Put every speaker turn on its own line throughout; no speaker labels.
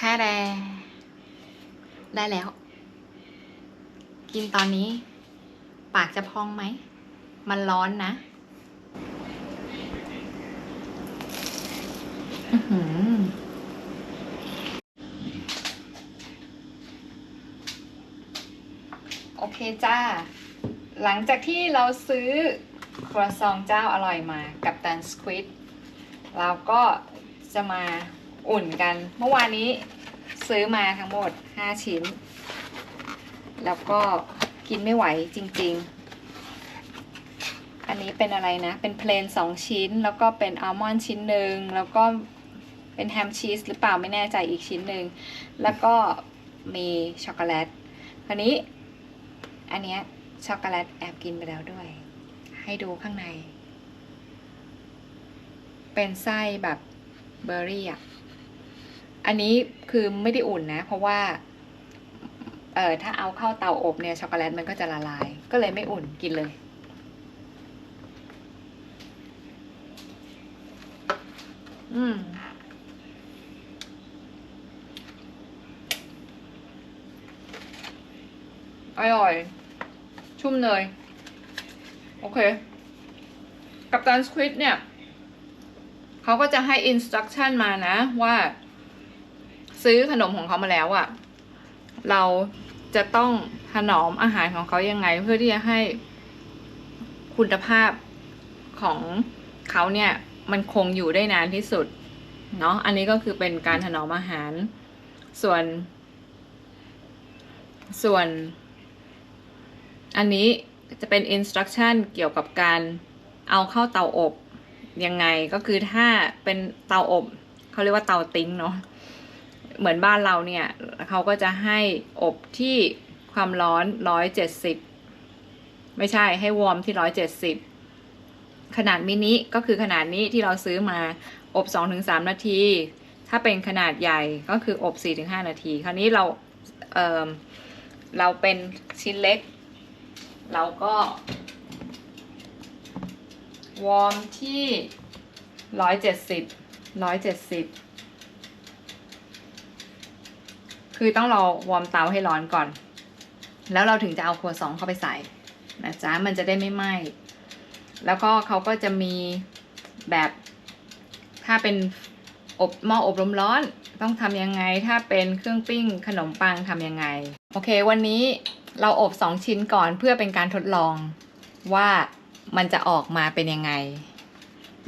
แท้แดได้แล้ว กินตอนนี้ ปากจะพองไหม มันร้อนนะโอเคจ้า หลังจากที่เราซื้อครัวซองเจ้าอร่อยมากับตันสควิดเราก็จะมา อุ่นกัน เมื่อวานนี้ซื้อมาทั้งหมด 5 ชิ้น แล้วก็กินไม่ไหวจริง ๆ อันนี้เป็นอะไรนะ เป็นเพลนสองชิ้น แล้วก็เป็นอัลมอนด์ชิ้นหนึ่งแล้วก็เป็นแฮมชีสหรือเปล่าไม่แน่ใจอีกชิ้นหนึ่งแล้วก็มีช็อกโกแลตคราวนี้ อันเนี้ยช็อกโกแลตแอบกินไปแล้วด้วย ให้ดูข้างใน เป็นไส้แบบเบอร์รี่อะ อันนี้คือไม่ได้อุ่นนะ เพราะว่าเออถ้าเอาเข้าเตาอบเนี่ยช็อกโกแลตมันก็จะละลาย ก็เลยไม่อุ่นกินเลย อืมอร่อย ชุ่มเนย โอเค กับตันสควิดเนี่ย เขาก็จะให้อินสตรั c ชั่นมานะว่า ซื้อขนมของเขามาแล้วอะ่ะ เราจะต้องถนอมอาหารของเขายังไง เพื่อที่จะให้คุณภาพของเขาเนี่ยมันคงอยู่ได้นานที่สุดเนาะอันนี้ก็คือเป็นการถนอมอาหาร ส่วน ส่วน อันนี้จะเป็น instruction เกี่ยวกับการเอาเข้าเตาอบยังไงก็คือถ้าเป็นเตาอบเขาเรียกว่าเตาติ้งเนาะ เหมือนบ้านเราเนี่ยเขาก็จะให้อบที่ความร้อนร้อยเจ็ดสิบไม่ใช่ให้วอร์มที่ร้อยเจ็ดสิบขนาดมินิก็คือขนาดนี้ที่เราซื้อมาอบสองถึงสามนาที ถ้าเป็นขนาดใหญ่ก็คืออบสี่ถึงห้านาที คราวนี้เราเเราเป็นชิ้นเล็ก เราก็วอร์มที่ร้อยเจ็ดสิบร้อยเจ็ดสิบ คือต้องรอวอร์มเตาให้ร้อนก่อน แล้วเราถึงจะเอาครัวซองเข้าไปใส่นะจ๊ะมันจะได้ไม่ไหม้แล้วก็เขาก็จะมีแบบถ้าเป็นอบหม้ออบลมร้อน ต้องทำยังไง ถ้าเป็นเครื่องปิ้งขนมปังทำยังไง โอเค วันนี้เราอบสองชิ้นก่อนเพื่อเป็นการทดลองว่ามันจะออกมาเป็นยังไง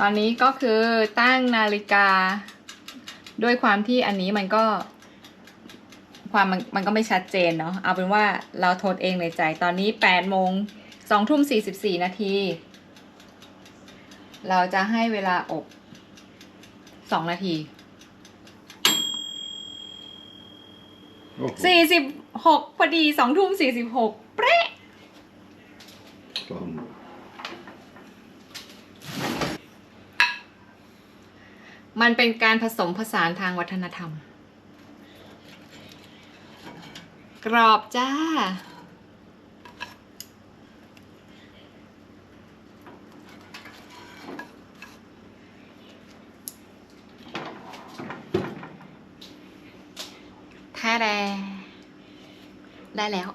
ตอนนี้ก็คือตั้งนาฬิกา ด้วยความที่อันนี้มันก็ ความมันมันก็ไม่ชัดเจนเนาะเอาเป็นว่าเราทดเองในใจตอนนี้แปดโมงสองทุ่มสี่สิบสี่นาที เราจะให้เวลาอบสองนาที
โอ้โห
สี่สิบหกพอดีสองทุ่มสี่สิบหกเป๊ะ
ต้ม
มันเป็นการผสมผสานทางวัฒนธรรม กรอบจ้าแท้แดได้แล้ว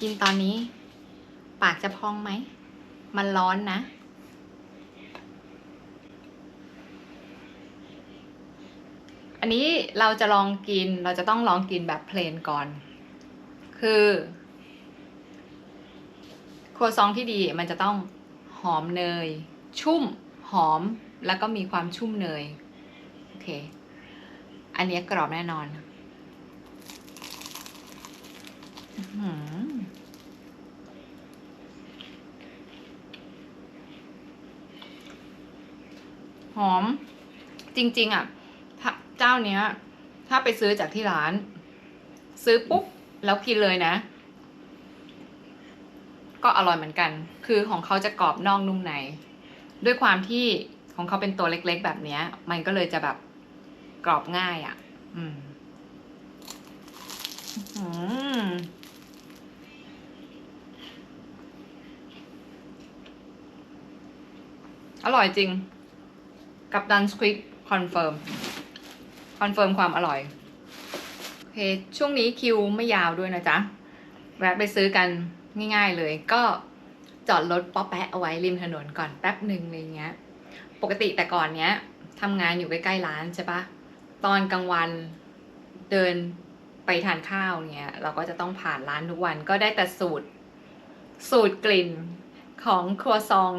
กินตอนนี้ ปากจะพองไหม มันร้อนนะ อันนี้เราจะลองกินเราจะต้องลองกินแบบเพลนก่อน คือครัวซองที่ดีมันจะต้องหอมเนย ชุ่มหอมแล้วก็มีความชุ่มเนย โอเค อันนี้กรอบแน่นอนอื้อหือม จริง ๆ อะ เจ้าเนี้ย ถ้าไปซื้อจากที่ร้าน ซื้อปุ๊บแล้วกินเลยนะ ก็อร่อยเหมือนกัน คือของเขาจะกรอบนอกนุ่มใน ด้วยความที่ของเขาเป็นตัวเล็กๆแบบเนี้ย มันก็เลยจะแบบกรอบง่ายอะ่ะ อืมอื้อหืออร่อยจริง กับดันสควิกคอนเฟิร์ม คอนเฟิร์มความอร่อยโอเคช่วงนี้คิวไม่ยาวด้วยนะจ๊ะ แวะไปซื้อกันง่าย ๆเลย ก็จอดรถป๊อปแปะเอาไว้ริมถนนก่อนแป๊บหนึ่งอะไรเงี้ย ปกติแต่ก่อนเนี้ยทำงานอยู่ใกล้ๆร้านใช่ปะตอนกลางวันเดินไปทานข้าวเนี้ยเราก็จะต้องผ่านร้านทุกวันก็ได้แต่สูตรสูตรกลิ่นของครัวซอง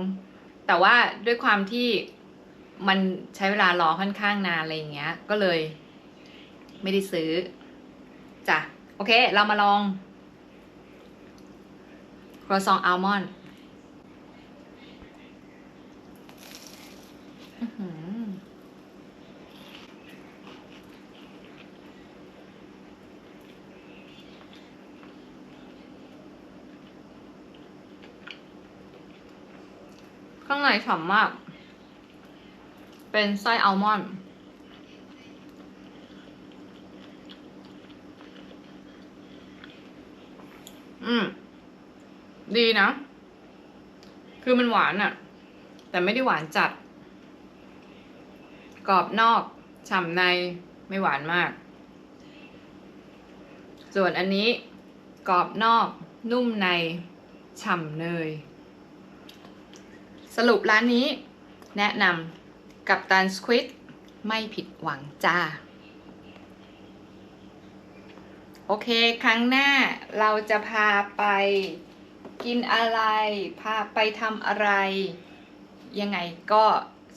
แต่ว่าด้วยความที่ มันใช้เวลารอค่อนข้างนานอะไรอย่างเงี้ย ก็เลย ไม่ได้ซื้อจ้ะโอเค เรามาลองครัวซองอัลมอนด์ข้างในฉ่ำมาก เป็นไส้อัลมอนด์อืม ดีนะ คือมันหวานอะแต่ไม่ได้หวานจัด กรอบนอกฉ่ำในไม่หวานมาก ส่วนอันนี้กรอบนอกนุ่มในฉ่ำเนย สรุปร้านนี้แนะนำ กับตันสควิดไม่ผิดหวังจ้า โอเค ครั้งหน้าเราจะพาไปกินอะไร พาไปทำอะไร ยังไงก็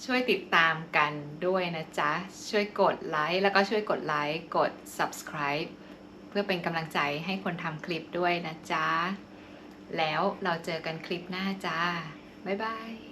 ช่วยติดตามกันด้วยนะจ๊ะ ช่วยกดไลค์แล้วก็ช่วยกดไลค์กด subscribe เพื่อเป็นกำลังใจให้คนทำคลิปด้วยนะจ๊ะ แล้วเราเจอกันคลิปหน้าจ้า บ๊ายบาย